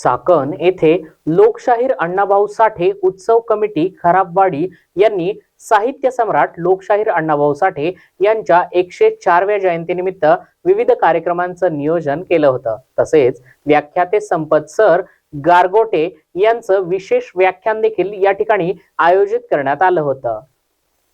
चाकण येथे लोकशाहीर अण्णाभाऊ साठे उत्सव कमिटी खराबवाडी यांनी साहित्य सम्राट लोकशाहीर अण्णाभाऊ साठे यांच्या एकशे चारव्या जयंतीनिमित्त विविध कार्यक्रमांचं नियोजन केलं होतं. तसेच व्याख्याते संपत सर गारगोटे यांचं विशेष व्याख्यान देखील या ठिकाणी आयोजित करण्यात आलं होतं.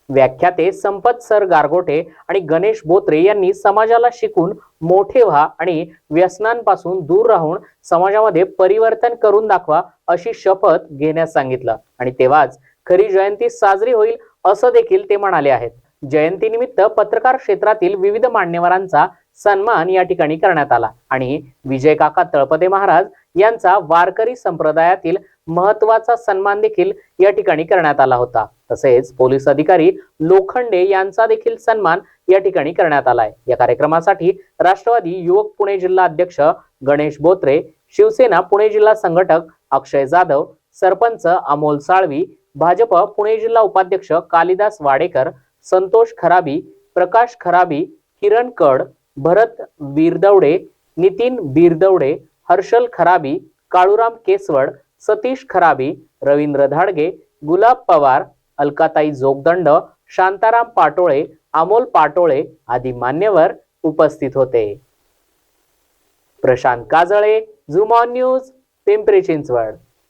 व्याख्याते संपत सर गारगोटे आणि गणेश बोत्रे यांनी समाजाला शिकून मोठे व्हा आणि व्यसनांपासून दूर राहून समाजामध्ये परिवर्तन करून दाखवा अशी शपथ घेण्यास सांगितलं. आणि तेव्हाच खरी जयंती साजरी होईल असं देखील ते म्हणाले आहेत. जयंतीनिमित्त पत्रकार क्षेत्रातील विविध मान्यवरांचा सन्मान या ठिकाणी करण्यात आला. आणि विजय काका तळपदे महाराज यांचा वारकरी संप्रदायातील महत्त्वाचा सन्मान देखील या ठिकाणी करण्यात आला होता. तसेच पोलीस अधिकारी लोखंडे यांचा देखील सन्मान या ठिकाणी करण्यात आलाय. या कार्यक्रमासाठी राष्ट्रवादी युवक पुणे जिल्हा अध्यक्ष गणेश बोत्रे शिवसेना पुणे जिल्हा संघटक अक्षय जाधव सरपंच अमोल साळवी भाजप पुणे जिल्हा उपाध्यक्ष कालिदास वाडेकर संतोष खराबी प्रकाश खराबी किरण कड भरत बिरदवडे नितीन बिरदवडे हर्षल खराबी काळूराम केसवड सतीश खराबी रवींद्र धाडगे गुलाब पवार अलकाताई जोगदंड शांताराम पाटोळे अमोल पाटोळे आदी मान्यवर उपस्थित होते. प्रशांत काजळे झुमॉन न्यूज पिंपरी चिंचवड.